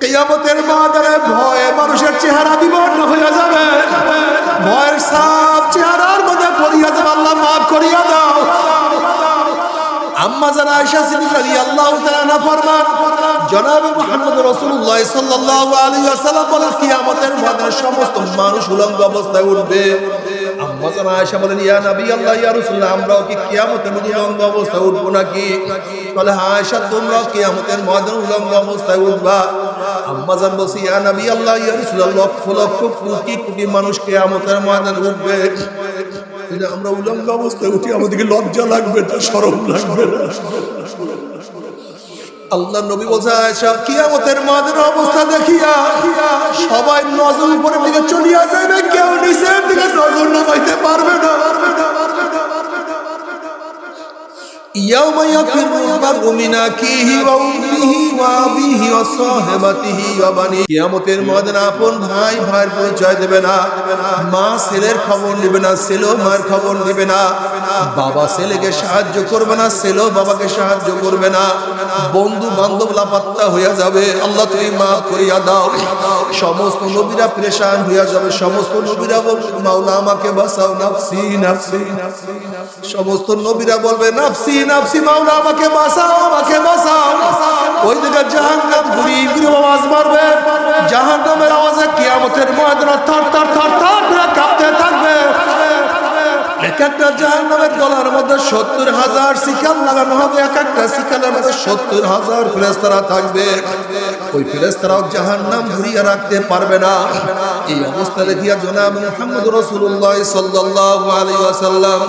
কিয়ামতের মাদারে ভয়ে মানুষের চেহারা বিবর্ণ হয়ে যাবে। ভয়ের সাপ চেহারার মধ্যে পড়িয়া যাবে। আল্লাহ মাফ করিয়া দাও। আম্মা জানা আয়েশা সিদ্দিকা রাদিয়াল্লাহু তাআলা ফরমান, জনাবে মুহাম্মদ রাসূলুল্লাহ সাল্লাল্লাহু আলাইহি ওয়াসাল্লাম বলেন, কিয়ামতের সমস্ত মানুষ উলঙ্গ অবস্থায় উঠবে। আম্মা জানা আয়েশা বলেন, ইয়া নবী আল্লাহ, ইয়া রাসূলুল্লাহ আমরাও কি কিয়ামতের মধ্যে উলঙ্গ অবস্থায় উঠবো নাকি? বলে হ্যাঁ আয়েশা, তোমরাও কিয়ামতের ময়দানে উলঙ্গ অবস্থায় উঠবা। আম্মা জান বলছি ইয়া নবী আল্লাহ, ইয়া রাসূলুল্লাহ, লক্ষ লক্ষ কোটি কোটি মানুষ কিয়ামতের ময়দানে উঠবে। কিন্তু আমরা উলঙ্গ অবস্থায় উঠি, আমাদেরকে লজ্জা লাগবে না, সরম লাগবে না। আল্লাহ নবী বলছে, আয়েশা, কিয়ামতের মাদের অবস্থা দেখিয়া সবাই নজর উপরের দিকে চলিয়া যাবে কেউ নিচের দিকে নজর নামাইতে পারবে يوم يفر المرء من أخيه وأمه وأبيه وصاحبته وبنيه কিয়ামতের ময়দানে আপন ভাই ভাইয়ের পরিচয় দেবে না মা ছেলের খবর নেবে না ছেলেও মার খবর নেবে না বাবা ছেলেকে সাহায্য করবে না ছেলেও বাবাকে সাহায্য করবে না বন্ধু বান্ধব লাপাত্তা হইয়া যাবে আল্লাহ তুমি মাফ করিয়া দাও সমস্ত নবীরা প্রেশান হইয়া যাবে সমস্ত নবীরা বলবে মাওলা আমাকে বাঁচাও নাফসি নাফসি নাফসি সমস্ত নবীরা বলবে নাফসি নাফসি মাওলা, আমাকে বাঁচাও আমাকে বাঁচাও। ওই দিকে জাহান্নাম ঘুরি ঘুরি আওয়াজ মারবে। জাহান্নামের আওয়াজে কিয়ামতের ময়দানে থর থর থর থর করে কাঁপতে থাকবে। এক একটা জাহান্নামের গলার মধ্যে সত্তর হাজার শিকাল লাগানো হবে, এক একটা শিকালের মধ্যে সত্তর হাজার ফেরেস্তারা থাকবে। ওই ফেরেস্তারাও জাহান্নাম ঘুরিয়ে রাখতে পারবে না। এই অবস্থা দেখিয়া জনাব মুহাম্মদ রাসূলুল্লাহ সাল্লাল্লাহু আলাইহি ওয়াসাল্লাম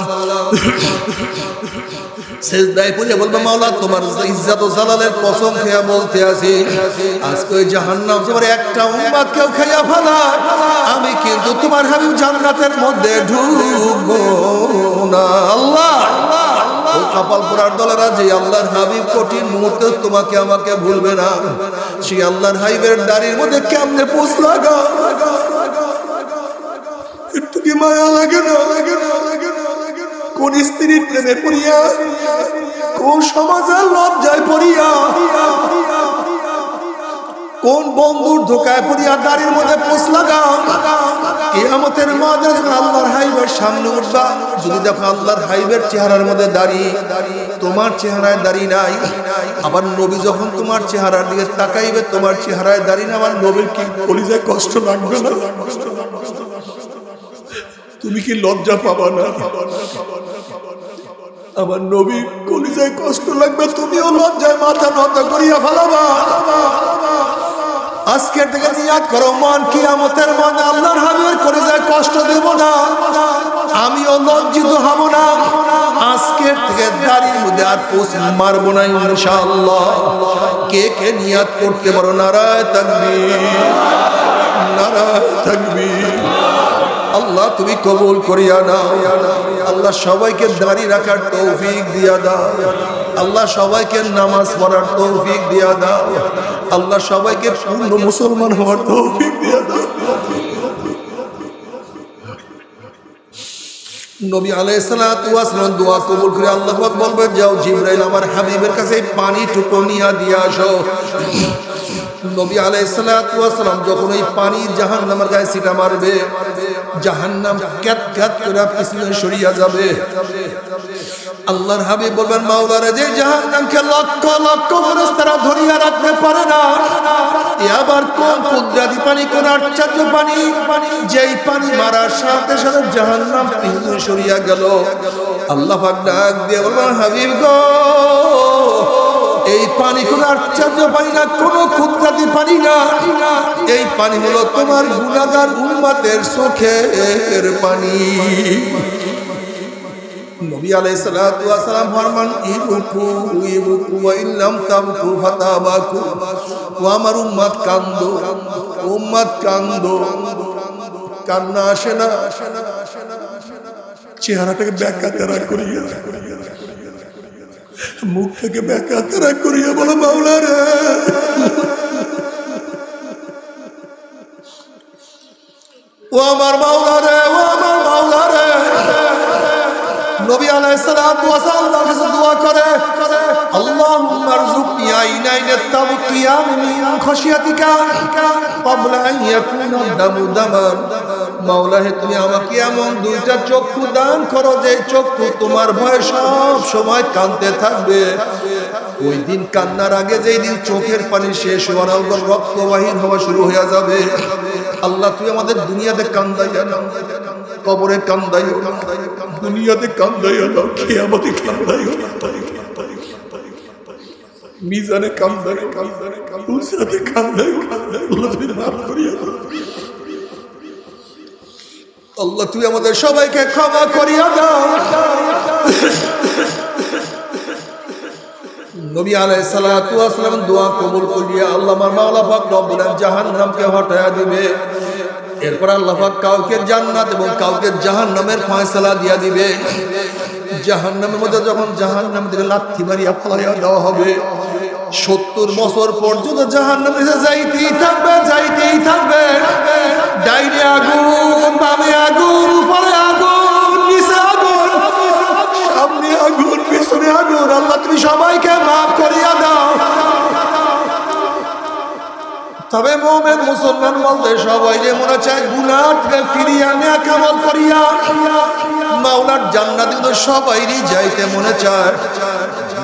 সেজদায় পড়ে বলবে, মাওলা, তোমার ইজ্জত ও জালালের কসম খেয়া বলতে আছি আজকে ওই জাহান্নাম তোমার একটা উম্মাদ কেউ খাইয়া ফেলা। আমি কিন্তু তোমার হাবিব জান্নাতের মধ্যে ঢুকবো না। আল্লাহ কপাল পোড়ার দলেরা যে আল্লাহর হাবিব কঠিন মুহূর্তে তোমাকে আমাকে ভুলবে না। সেই আল্লাহর হাবিবের দাড়ির মধ্যে কেমনে পোষ লাগা স্ত্রীর প্রেমে পড়িয়া, কোন সমাজের লজ্জায় পড়িয়া, কোন বন্ধুর ধোকায় পড়িয়া দাড়ির মধ্যে পোষ লাগাও। কিয়ামতের যখন আল্লাহর হাইবের সামনে উঠবা, যদি দেখো আল্লাহর হাইবের চেহারার মধ্যে দাঁড়িয়ে তোমার চেহারায় দাঁড়িয়ে নাই, আবার নবী যখন তোমার চেহারার দিকে তাকাইবে, তোমার চেহারায় দাঁড়িয়ে না আমার নবীর কি কলিজায় কষ্ট লাগবে না? তুমি কি লজ্জা পাবা না? আমার নবী কলিজায় কষ্ট লাগবে, তুমিও লজ্জায় মাথা নত করিয়া ফেলাবা। আজকের থেকে নিয়াদ করো, মন কিয়ামতের মনে আল্লাহর হাবিবের কলিজায় কষ্ট দেব না। আমিও লজ্জিত হব না। আজকের থেকে দাড়ির মধ্যে আর পোষ মারবো না ইনশাআল্লাহ। কে কে নিয়াদ করতে পারো? নারায় তাকবীর। নারায় তাকবীর। আল্লাহ, তুমি কবুল করিয়া নাও। আল্লাহ সবাইকে দাঁড়িয়ে রাখার তৌফিক দিয়া দাও। আল্লাহ সবাইকে নামাজ পড়ার তৌফিক দিয়া দাও। আল্লাহ সবাইকে পূর্ণ মুসলমান হওয়ার তৌফিক দিয়া দাও। নবী আলাইসালাম দোয়া কবুল করে আল্লাহ পাক বলবে যাও জিব্রাইল আমার হাবিবের কাছে পানি টুকু নিয়া দিয়ে আসো। নবী আলাইসালাম যখন ওই পানি জাহান নামের গায়ে সিটা মারবে, জাহান্নাম ক্যাত ক্যাত করে পিছনে সরিয়া যাবে। আল্লাহর হাবিব বলবেন মাওলারা যে জাহান্নামকে লক্ষ লক্ষ মানুষ তারা ধরিয়া রাখতে পারে না আবার কোন কুদরাতি পানি, কোন আশ্চর্য পানি? যেই পানি মারার সাথে সাথে জাহান্নাম পিছনে সরিয়া গেল। আল্লাহ পাক ডাক দিয়ে বলবেন, হাবিব গো এই পানি কোন আশ্চর্য পানি না, কোন কুদরাতি পানি না। এই পানি হলো তোমার গুণাগার উম্মাতের চোখের পানি। নবী আলাইহিস সালাতু ফরমান ইবুকু ইবুকু ওয়া ইল্লাম তাবকু ফাতাবাকু ও আমার উম্মত, কান্দো। উম্মত, কান্দো। কান্না আসে না। চেহারাটাকে ব্যাখ্যা করিয়া। মুখ থেকে ব্যাখ্যা তারা করিয়া বলো, মাওলা রে। ও আমার মাওলা রে, ও আমার মাওলা রে। নবী আলাইহিস সালাতু ওয়াস সালাম আল্লাহর কাছে দোয়া করে দামান। মাওলা হে তুমি আমাকে এমন দুইটা চক্ষু দান করো যে চক্ষু তোমার ভয়ে সব সময় কাঁদতে থাকবে। ওই দিন কান্নার আগে যেই দিন চোখের পানি শেষ হওয়ার আগে রক্ত বাহির হওয়া শুরু হয়ে যাবে। আল্লাহ তুই আমাদের দুনিয়াতে কান্দাইয়া না কবরে কান্দাইও দুনিয়াতে কান্দাইও না কিয়ামতে কান্দাইও মিজানে কান্দাইও আল্লাহ তুই মাফ করিয়া দাও। আল্লাহ, তুই আমাদের সবাইকে ক্ষমা করিয়া দাও। নবী আলাই সালাম দোয়া কবুল করিয়া আল্লাহ আমার মাওলা পাক রব্বুল জাহান্নামকে হটায়া দিবে। এরপর আল্লাহ পাক কাউকে জান্নাত এবং কাউকে জাহান্নামের ফয়সালা দিয়া দিবে। জাহান্নামের মধ্যে যখন জাহান্নাম থেকে লাথি মারিয়া ফলাইয়া দেওয়া হবে, সত্তর বছর পর্যন্ত জাহান্নামে যাইতেই থাকবে যাইতেই থাকবে। ডাইনে আগুন, বামে আগুন, উপরে আগুন, নিচে আগুন, সামনে আগুন, পিছনে আগুন। আল্লাহ, তুমি সবাইকে মাফ করিয়া দাও। তবে মোমেন মুসলমান বলতে সবাই যে মনে চায় থেকে ফিরিয়া নেয়া কামল করিয়া, মাওলার জান্নাত সবাইরই যাইতে মনে চায়।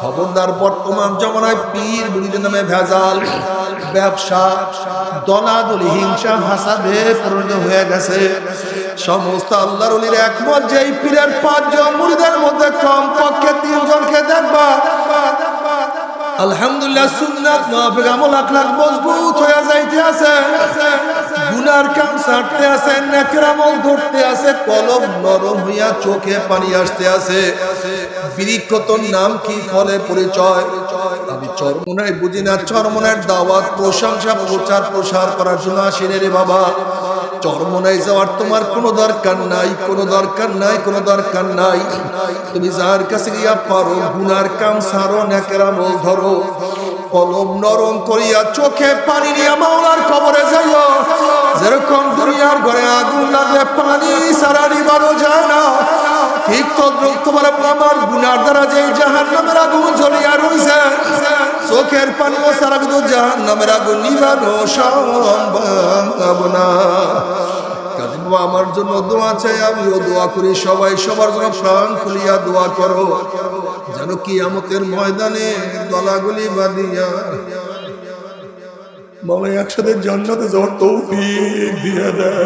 খবরদার বর্তমান জমানায় পীর বুড়িদের নামে ভেজাল, ব্যবসা, দলাদলি, হিংসা হাসাদে পরিণত হয়ে গেছে। সমস্ত আল্লাহর একমত যে এই পীরের পাঁচজন মুড়িদের মধ্যে কম পক্ষে তিনজনকে দেখবা আলহামদুলিল্লাহ, সুন্নাত মাহফিল আমল আখলাক মজবুত হয়ে যাইতে আছে। গুনার কাম ছাড়তে আছে, নেকের আমল ধরতে আছে, কলম নরম হইয়া চোখে পানি আসতে আছে। বৃক্ষ তোর নাম কি, ফলে পরিচয়? আমি চরমনায় বুঝি না চরমনার দাওয়াত, প্রশংসা প্রচার প্রসার করার জন্য আসেনি রে বাবা। চরমনায় যাওয়ার তোমার কোনো দরকার নাই, কোনো দরকার নাই, কোনো দরকার নাই। তুমি যার কাছে গিয়া পারো, গুনার কাম সারো নেকের আমল ধরো। কলম নরম করিয়া চোখে পানি নিয়ে মাওলার কবরে যাইও। যেরকম দুনিয়ার ঘরে আগুন লাগলে পানি সারা নিবারও যায় না। ঠিক তদ্রুপ তোমার আমার গুনার দ্বারা যে জাহান নামের আগুন জ্বলিয়া রয়েছে চোখের পানিও সারা কিন্তু জাহান নামের আগুন নিবানো সম্ভব না। আমার জন্য দোয়া চাই, আমিও দোয়া করি সবাই, সবার জন্য প্রাণ খুলিয়া দোয়া করো। যেন কি আমতের ময়দানে দলাগুলি বাঁধিয়া বলে একসাথে জান্নাতে যাওয়ার তৌফিক দিয়ে দেয়।